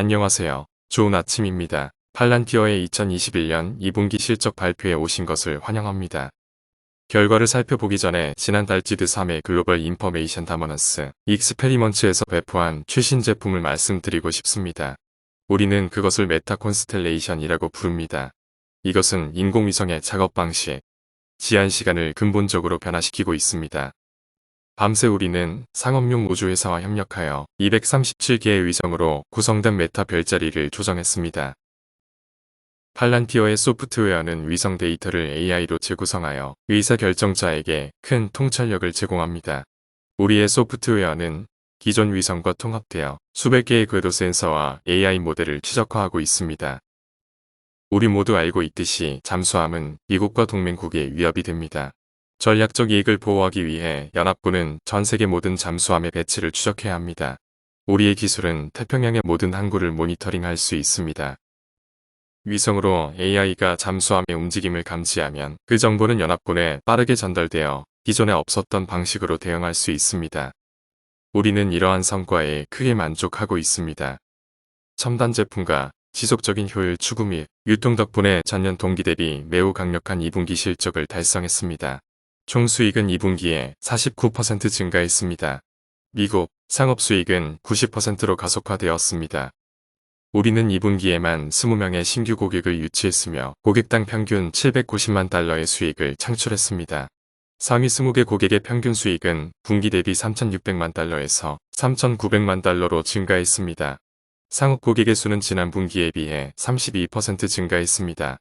안녕하세요. 좋은 아침입니다. 팔란티어의 2021년 2분기 실적 발표에 오신 것을 환영합니다. 결과를 살펴보기 전에 지난달 지드 3의 글로벌 인포메이션 다머너스 익스페리먼츠에서 배포한 최신 제품을 말씀드리고 싶습니다. 우리는 그것을 메타 콘스텔레이션이라고 부릅니다. 이것은 인공위성의 작업 방식, 지한 시간을 근본적으로 변화시키고 있습니다. 밤새 우리는 상업용 우주회사와 협력하여 237개의 위성으로 구성된 메타 별자리를 조정했습니다. 팔란티어의 소프트웨어는 위성 데이터를 AI로 재구성하여 의사결정자에게 큰 통찰력을 제공합니다. 우리의 소프트웨어는 기존 위성과 통합되어 수백 개의 궤도 센서와 AI 모델을 최적화하고 있습니다. 우리 모두 알고 있듯이 잠수함은 미국과 동맹국의 위협이 됩니다. 전략적 이익을 보호하기 위해 연합군은 전 세계 모든 잠수함의 배치를 추적해야 합니다. 우리의 기술은 태평양의 모든 항구를 모니터링할 수 있습니다. 위성으로 AI가 잠수함의 움직임을 감지하면 그 정보는 연합군에 빠르게 전달되어 기존에 없었던 방식으로 대응할 수 있습니다. 우리는 이러한 성과에 크게 만족하고 있습니다. 첨단 제품과 지속적인 효율 추구 및 유통 덕분에 전년 동기 대비 매우 강력한 2분기 실적을 달성했습니다. 총 수익은 2분기에 49% 증가했습니다. 미국 상업 수익은 90%로 가속화되었습니다. 우리는 2분기에만 20명의 신규 고객을 유치했으며 고객당 평균 790만 달러의 수익을 창출했습니다. 상위 20개 고객의 평균 수익은 분기 대비 3,600만 달러에서 3,900만 달러로 증가했습니다. 상업 고객의 수는 지난 분기에 비해 32% 증가했습니다.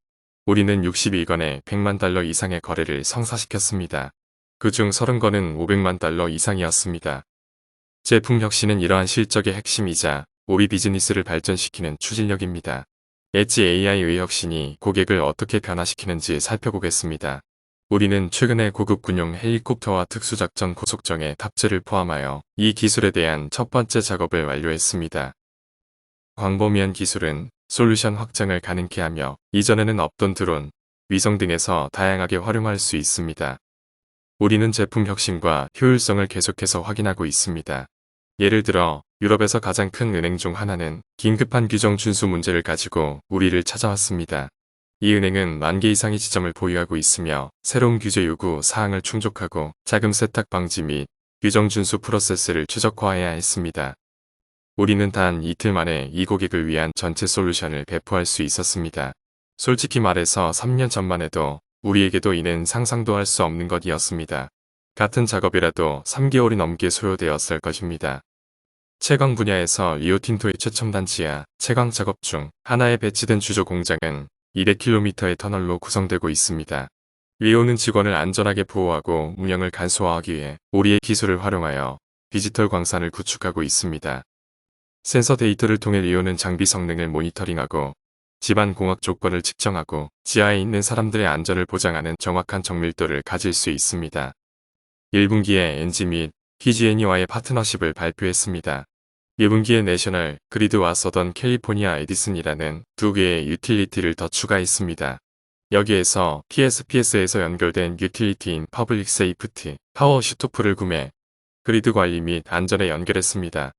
우리는 61건의 100만 달러 이상의 거래를 성사시켰습니다. 그중 30건은 500만 달러 이상이었습니다. 제품 혁신은 이러한 실적의 핵심이자 우리 비즈니스를 발전시키는 추진력입니다. 엣지 AI의 혁신이 고객을 어떻게 변화시키는지 살펴보겠습니다. 우리는 최근에 고급 군용 헬리콥터와 특수작전 고속정의 탑재를 포함하여 이 기술에 대한 첫 번째 작업을 완료했습니다. 광범위한 기술은 솔루션 확장을 가능케 하며 이전에는 없던 드론, 위성 등에서 다양하게 활용할 수 있습니다. 우리는 제품 혁신과 효율성을 계속해서 확인하고 있습니다. 예를 들어 유럽에서 가장 큰 은행 중 하나는 긴급한 규정 준수 문제를 가지고 우리를 찾아왔습니다. 이 은행은 만 개 이상의 지점을 보유하고 있으며 새로운 규제 요구 사항을 충족하고 자금 세탁 방지 및 규정 준수 프로세스를 최적화해야 했습니다. 우리는 단 이틀 만에 이 고객을 위한 전체 솔루션을 배포할 수 있었습니다. 솔직히 말해서 3년 전만 해도 우리에게도 이는 상상도 할 수 없는 것이었습니다. 같은 작업이라도 3개월이 넘게 소요되었을 것입니다. 채광 분야에서 리오틴토의 최첨단 지하, 채광 작업 중 하나에 배치된 주조 공장은 200km의 터널로 구성되고 있습니다. 리오는 직원을 안전하게 보호하고 운영을 간소화하기 위해 우리의 기술을 활용하여 디지털 광산을 구축하고 있습니다. 센서 데이터를 통해 리오는 장비 성능을 모니터링하고 집안 공학 조건을 측정하고 지하에 있는 사람들의 안전을 보장하는 정확한 정밀도를 가질 수 있습니다. 1분기에 NG 및 PG&E와의 파트너십을 발표했습니다. 2분기에 내셔널 그리드와 서던 캘리포니아 에디슨이라는 두 개의 유틸리티를 더 추가했습니다. 여기에서 PSPS에서 연결된 유틸리티인 퍼블릭 세이프티 파워 슈토프를 구매, 그리드 관리 및 안전에 연결했습니다.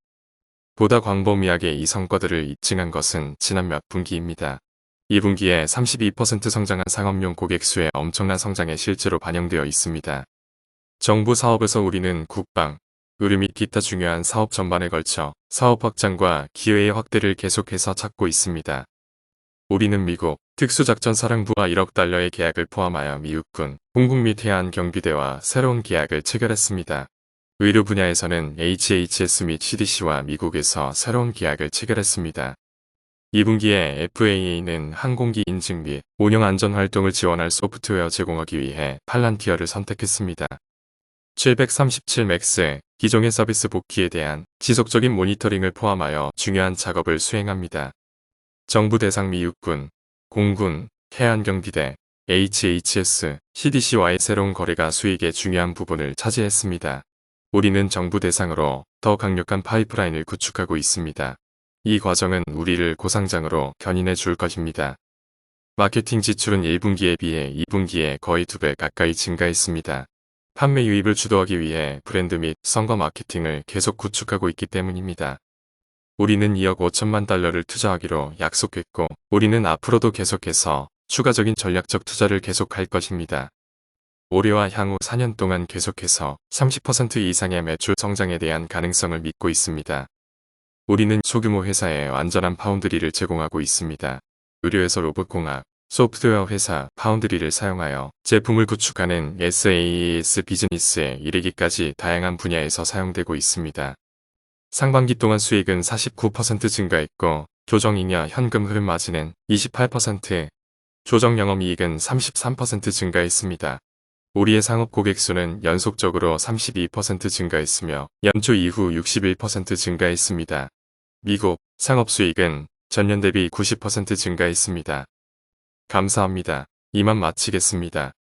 보다 광범위하게 이 성과들을 입증한 것은 지난 몇 분기입니다. 2분기에 32% 성장한 상업용 고객 수의 엄청난 성장에 실제로 반영되어 있습니다. 정부 사업에서 우리는 국방, 의료 및 기타 중요한 사업 전반에 걸쳐 사업 확장과 기회의 확대를 계속해서 찾고 있습니다. 우리는 미국 특수작전사령부와 1억 달러의 계약을 포함하여 미국군, 공국 및 해안 경비대와 새로운 계약을 체결했습니다. 의료 분야에서는 HHS 및 CDC와 미국에서 새로운 계약을 체결했습니다. 2분기에 FAA는 항공기 인증 및 운영 안전 활동을 지원할 소프트웨어 제공하기 위해 팔란티어를 선택했습니다. 737 맥스 기종의 서비스 복귀에 대한 지속적인 모니터링을 포함하여 중요한 작업을 수행합니다. 정부 대상 미 육군, 공군, 해안경비대, HHS, CDC와의 새로운 거래가 수익의 중요한 부분을 차지했습니다. 우리는 정부 대상으로 더 강력한 파이프라인을 구축하고 있습니다. 이 과정은 우리를 고상장으로 견인해 줄 것입니다. 마케팅 지출은 1분기에 비해 2분기에 거의 2배 가까이 증가했습니다. 판매 유입을 주도하기 위해 브랜드 및 선거 마케팅을 계속 구축하고 있기 때문입니다. 우리는 2억 5천만 달러를 투자하기로 약속했고 우리는 앞으로도 계속해서 추가적인 전략적 투자를 계속할 것입니다. 올해와 향후 4년 동안 계속해서 30% 이상의 매출 성장에 대한 가능성을 믿고 있습니다. 우리는 소규모 회사에 완전한 파운드리를 제공하고 있습니다. 의료에서 로봇공학, 소프트웨어 회사 파운드리를 사용하여 제품을 구축하는 SaaS 비즈니스에 이르기까지 다양한 분야에서 사용되고 있습니다. 상반기 동안 수익은 49% 증가했고 조정잉여 현금 흐름 마진은 28%, 조정 영업이익은 33% 증가했습니다. 우리의 상업 고객 수는 연속적으로 32% 증가했으며 연초 이후 61% 증가했습니다. 미국 상업 수익은 전년 대비 90% 증가했습니다. 감사합니다. 이만 마치겠습니다.